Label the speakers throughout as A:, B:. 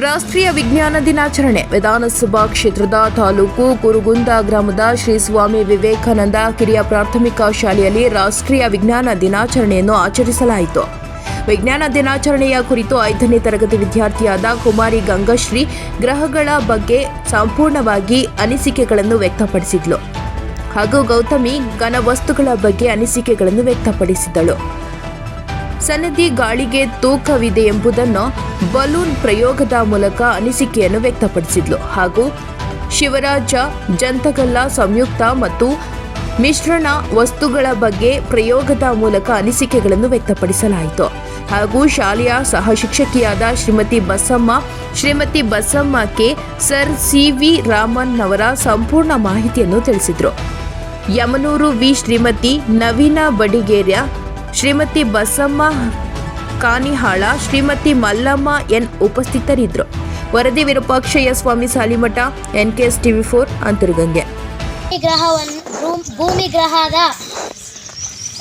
A: ರಾಷ್ಟ್ರೀಯ ವಿಜ್ಞಾನ ದಿನಾಚರಣೆ. ವಿಧಾನಸಭಾ ಕ್ಷೇತ್ರದ ತಾಲೂಕು ಕುರುಗುಂದ ಗ್ರಾಮದ ಶ್ರೀ ಸ್ವಾಮಿ ವಿವೇಕಾನಂದ ಕಿರಿಯ ಪ್ರಾಥಮಿಕ ಶಾಲೆಯಲ್ಲಿ ರಾಷ್ಟ್ರೀಯ ವಿಜ್ಞಾನ ದಿನಾಚರಣೆಯನ್ನು ಆಚರಿಸಲಾಯಿತು. ವಿಜ್ಞಾನ ದಿನಾಚರಣೆಯ ಕುರಿತು ಐದನೇ ತರಗತಿ ವಿದ್ಯಾರ್ಥಿಯಾದ ಕುಮಾರಿ ಗಂಗಶ್ರೀ ಗ್ರಹಗಳ ಬಗ್ಗೆ ಸಂಪೂರ್ಣವಾಗಿ ಅನಿಸಿಕೆಗಳನ್ನು ವ್ಯಕ್ತಪಡಿಸಿದ್ಲು. ಹಾಗೂ ಗೌತಮಿ ಘನವಸ್ತುಗಳ ಬಗ್ಗೆ ಅನಿಸಿಕೆಗಳನ್ನು ವ್ಯಕ್ತಪಡಿಸಿದಳು ಸನ್ನದಿ ಗಾಳಿಗೆ ತೂಕವಿದೆ ಎಂಬುದನ್ನು ಬಲೂನ್ ಪ್ರಯೋಗದ ಮೂಲಕ ಅನಿಸಿಕೆಯನ್ನು ವ್ಯಕ್ತಪಡಿಸಿದ್ಲು. ಹಾಗೂ ಶಿವರಾಜ ಜಂತಗಲ್ಲ ಸಂಯುಕ್ತ ಮತ್ತು ಮಿಶ್ರಣ ವಸ್ತುಗಳ ಬಗ್ಗೆ ಪ್ರಯೋಗದ ಮೂಲಕ ಅನಿಸಿಕೆಗಳನ್ನು ವ್ಯಕ್ತಪಡಿಸಲಾಯಿತು. ಹಾಗೂ ಶಾಲೆಯ ಸಹ ಶಿಕ್ಷಕಿಯಾದ ಶ್ರೀಮತಿ ಬಸಮ್ಮ, ಶ್ರೀಮತಿ ಬಸಮ್ಮಕ್ಕೆ ಸರ್ ಸಿ. ವಿ. ರಾಮನ್ ಅವರ ಸಂಪೂರ್ಣ ಮಾಹಿತಿಯನ್ನು ತಿಳಿಸಿದರು. ಯಮನೂರು ವಿ. ಶ್ರೀಮತಿ ನವೀನ ಬಡಿಗೇರ್ಯ ಶ್ರೀಮತಿ ಬಸಮ್ಮ ಕಾನಿಹಾಳ, ಶ್ರೀಮತಿ ಮಲ್ಲಮ್ಮ ಎನ್ ಉಪಸ್ಥಿತರಿದ್ದರು. ವರದಿ Virupakshayya, Swamy Salimath N K S TV four, Antargange.
B: ಗ್ರಹವನ್ನು ಭೂಮಿ ಗ್ರಹದ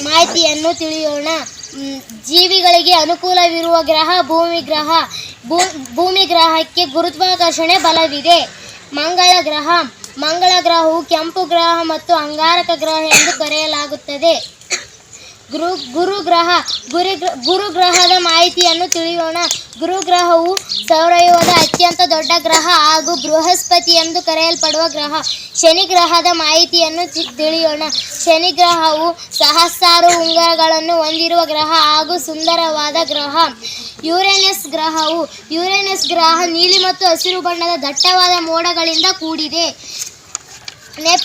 B: ಮಾಹಿತಿಯನ್ನು ತಿಳಿಯೋಣ. ಜೀವಿಗಳಿಗೆ ಅನುಕೂಲವಿರುವ ಗ್ರಹ ಭೂಮಿ ಗ್ರಹ. ಭೂಮಿ ಗ್ರಹಕ್ಕೆ ಗುರುತ್ವಾಕರ್ಷಣೆ ಬಲವಿದೆ. ಮಂಗಳ ಗ್ರಹ, ಮಂಗಳ ಗ್ರಹವು ಕೆಂಪು ಗ್ರಹ ಮತ್ತು ಅಂಗಾರಕ ಗ್ರಹ ಎಂದು ಕರೆಯಲಾಗುತ್ತದೆ. ಗುರು, ಗುರುಗ್ರಹ ಗುರು ಗುರುಗ್ರಹದ ಮಾಹಿತಿಯನ್ನು ತಿಳಿಯೋಣ. ಗುರುಗ್ರಹವು ಸೌರವ್ಯೂಹದ ಅತ್ಯಂತ ದೊಡ್ಡ ಗ್ರಹ ಹಾಗೂ ಬೃಹಸ್ಪತಿ ಎಂದು ಕರೆಯಲ್ಪಡುವ ಗ್ರಹ. ಶನಿ ಗ್ರಹದ ಮಾಹಿತಿಯನ್ನು ತಿಳಿಯೋಣ. ಶನಿ ಗ್ರಹವು ಸಹಸ್ರಾರು ಉಂಗರಗಳನ್ನು ಹೊಂದಿರುವ ಗ್ರಹ ಹಾಗೂ ಸುಂದರವಾದ ಗ್ರಹ. ಯುರೇನಸ್ ಗ್ರಹವು, ಯುರೇನಸ್ ಗ್ರಹ ನೀಲಿ ಮತ್ತು ಹಸಿರು ಬಣ್ಣದ ದಟ್ಟವಾದ ಮೋಡಗಳಿಂದ ಕೂಡಿದೆ. ನೆಪ್